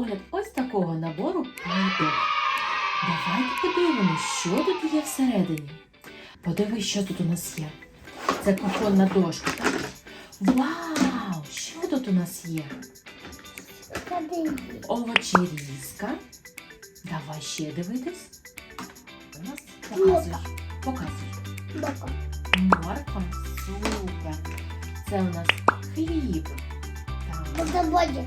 огляд ось такого набору плиток. Давайте подивимось, що тут є всередині. Подивись, що тут у нас є. Це кухонна дошка, так? Вау! Що тут у нас є? Ходи. Овочерізка. Давай ще дивитись. У нас показуй. Показуй. Бока. Морква. Супер. Це у нас хліб. Так. Бутерброді.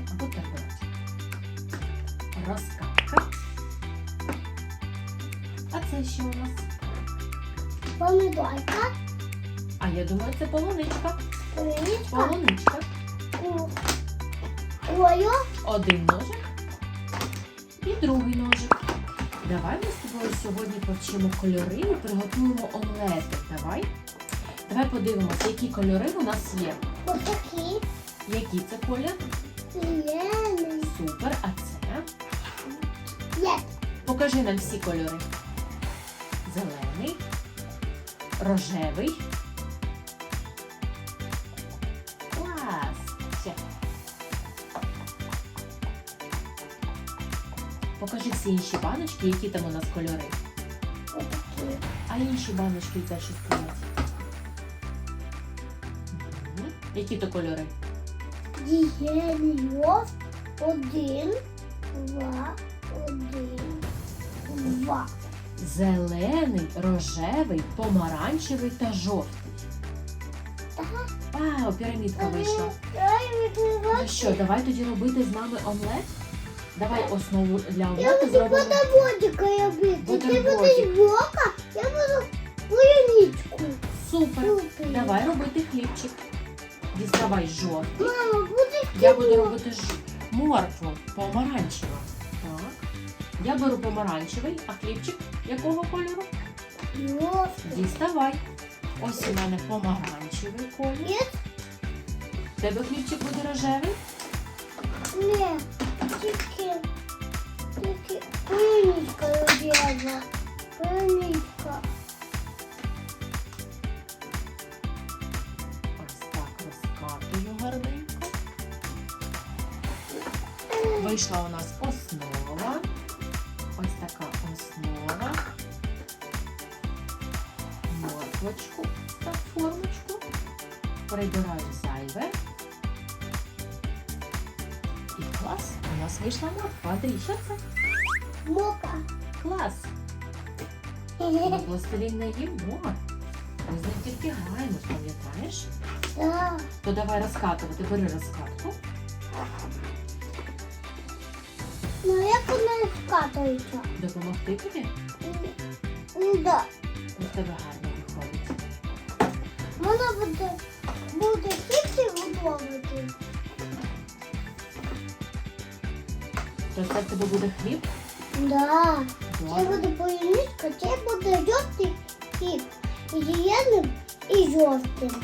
Розкатка. А це що у нас? Помідорка. А я думаю, це полуничка. Полуничка. Полуничка. Ою. Один ножик і другий ножик. Давай ми з тобою сьогодні повчимо кольори і приготуємо омлети. Давай. Давай подивимося, які кольори у нас є. Отакі. Який це колір? Зелений. Супер. А це? Є. Покажи нам всі кольори. Зелений, рожевий. Клас! Ще. Покажи всі інші баночки, які там у нас кольори. Отакі. А інші баночки теж стоять. Мгм. Які то кольори? Дігеліоз. Один. Два. Два. Зелений, рожевий, помаранчевий та жовтий. Вау, пірамідка вийшла. Ну що, давай тоді робити з нами омлет. Давай основу для Я омлету буду зробимо. бутербродика робити. Ти будеш бока, я буду полуничку. Супер. Супер. Давай робити хлібчик. Діставай жовтий. Мама, буде Я буду робити ж... моркву помаранчева. Я беру помаранчевий, а хлібчик якого кольору? Діставай. Ось у мене помаранчевий колір. В Тебе хлібчик буде рожевий. Ні, тільки, тільки полуничка робила. Полуничка. Ось так розкатую гарненько. Вийшла у нас основа. Морквочку та формочку. Прибираю зайве. І клас. У нас вийшла морква. Андрій, що це? Мока. Клас. Пластилін не їмо. Ми з ним тільки граємо, пам'ятаєш? Так. То давай розкатувати. Бери розкатку. Ну як вона скатується? Допомогти тобі? Да. Ось тебе гарно. Вона буде, буде тільки готувати. То це в тебе буде хліб? Да. Це буде полуничка, це буде жовтий хліб. І зеленим, і жовтим.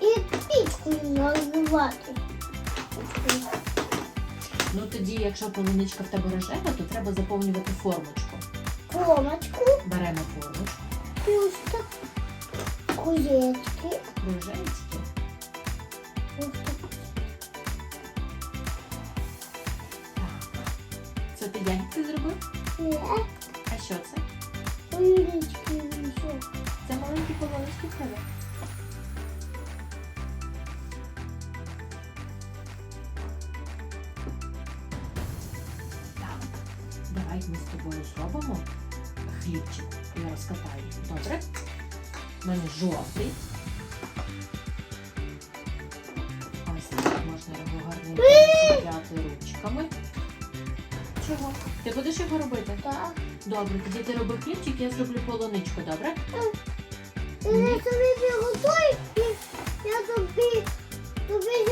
І пічкою наливати. Ну тоді, якщо полуничка в тебе рожева, то треба заповнювати формочку. Кромочку, Беремо формочку, пюшка, куєчки. Кружечки. Так. Це ти ягідки зробив? Ні, А що це? полунички вийшов. Це маленькі полунички в тебе. Так. Давай ми з тобою зробимо хлібчик. Я розкатаю. Добре? У мене жовтий. Ось так можна його гарненько ручками. Чого? Ти будеш його робити? Так. Добре, тоді ти роби хлібчик, я зроблю полуничку, добре? Я тобі приготую, і я тобі, тобі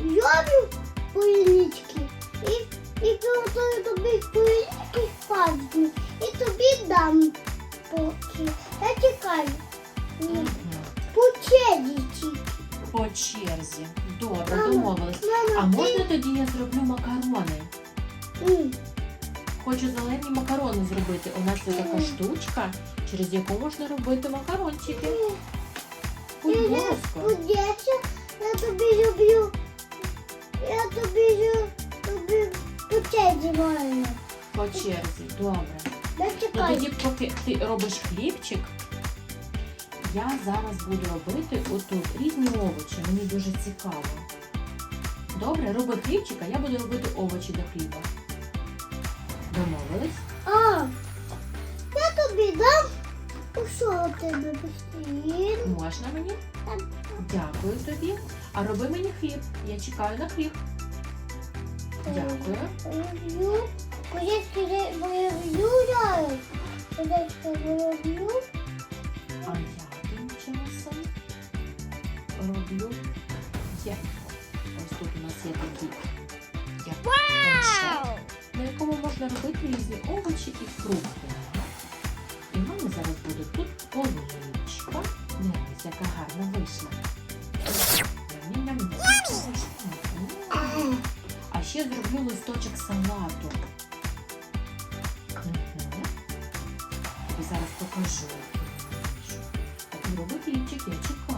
зроблю полунички. І, і приготую тобі полунички пазні. І тобі дам поки. Я чекаю. Ні, По черзі. По черзі. Добре, Мама, домовились. Мама, А можна тоді я зроблю макарони? Ні. Хочу зелені макарони зробити. У нас є така штучка, через яку можна робити макарончики. Будь Я ласка. Я тобі люблю. Я тобі зро- тобі черзі можна. По черзі, добре. Ну тоді, поки ти робиш хлібчик, я зараз буду робити отут різні овочі. Мені дуже цікаво. Добре, роби хлібчик, а я буду робити овочі до хліба. Домовились? А, я тобі дам. Що тебе постійно? Можна мені? Так. Дякую тобі. А роби мені хліб. Я чекаю на хліб. Дякую. Роблю зараз. Козячки роблю. А я роблю яйко. Ось тут у нас є такий яйко, на якому можна робити різні овочі і фрукти. І в мене зараз буде тут полуничка. Дивись, яка гарна вийшла. А ще зроблю листочок салату. Тобі зараз покажу. Так, і роби хлібчик, я чекаю.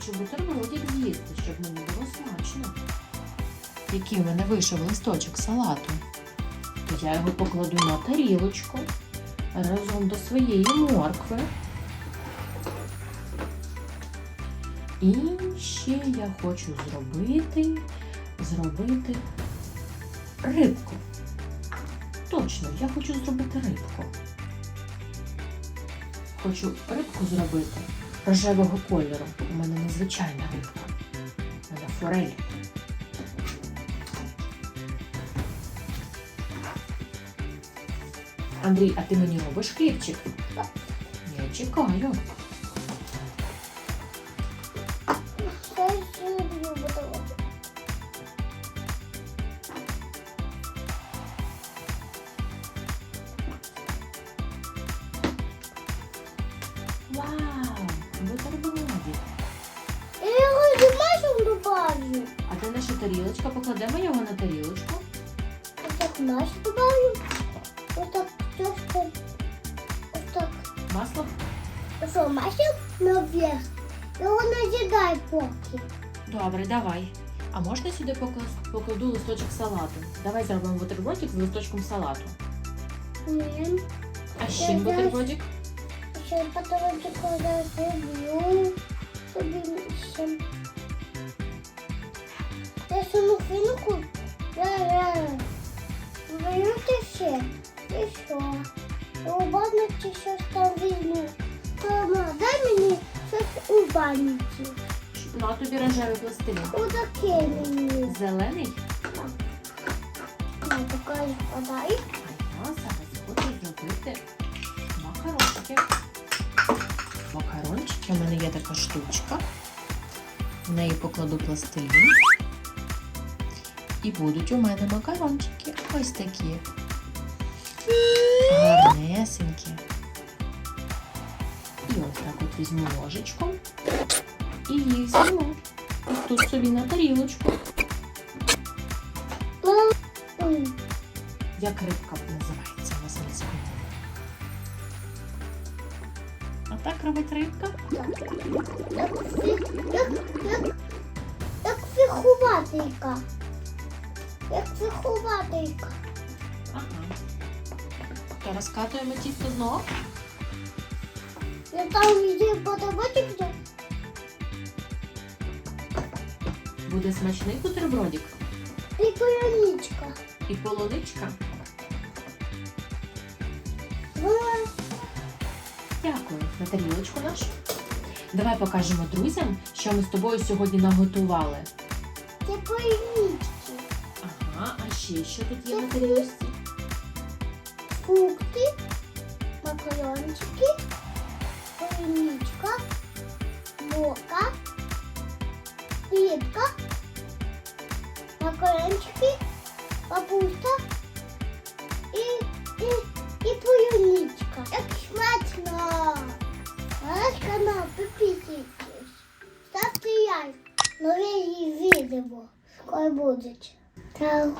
Хочу бутербродик з'їсти, щоб мені було смачно. Який в мене вийшов листочок салату. То я його покладу на тарілочку разом до своєї моркви. І ще я хочу зробити, зробити рибку. Точно, я хочу зробити рибку. Хочу рибку зробити рожевого кольору. У мене незвичайна рибка. Мене форель. Андрій, а ти мені робиш хлібчик? Я чекаю. Тарілочка? Покладемо його на тарілочку. Ось так масло добавлю. Ось так трошки. Ось так. Масло. Що, масло наверх? Його не поки. Добре, давай. А можна сюди покладу листочок салату? Давай зробимо бутербродик з листочком салату. Ні. А з чим бутербродик? Ще потім зараз саму фінку. Зараз. Берете ще. І що? У чи щось там візьму. Мама, дай мені щось у банці. На тобі рожевий пластилін. Отаке мені. Зелений. Я покажу подай. А я зараз хочу зробити макарончики. Макарончики. У мене є така штучка. В неї покладу пластилін. І будуть у мене макарончики. Ось такі. Гарнесенькі. І ось так от візьму ложечку. І їх з'їмо. Ось тут собі на тарілочку. Як рибка називається у нас на? А так робить рибка? Як фі- як. Як фіхуватийка. Ага. То розкатуємо тісто знов. Я там йде потоботик вже. Буде смачний бутербродик І коляничка. і полуничка. Вона Дякую на тарілочку нашу. Давай покажемо друзям, що ми з тобою сьогодні наготували. це колянички. А ще що тут є на тарілці? Фрукти, макарончики, полінічка, мока, рибка, макарончики, папуста і, і, і полінічка. Як смачно! Наш канал підписуйтесь. Ставте лайк. Нові відео. Скоро будуть. go.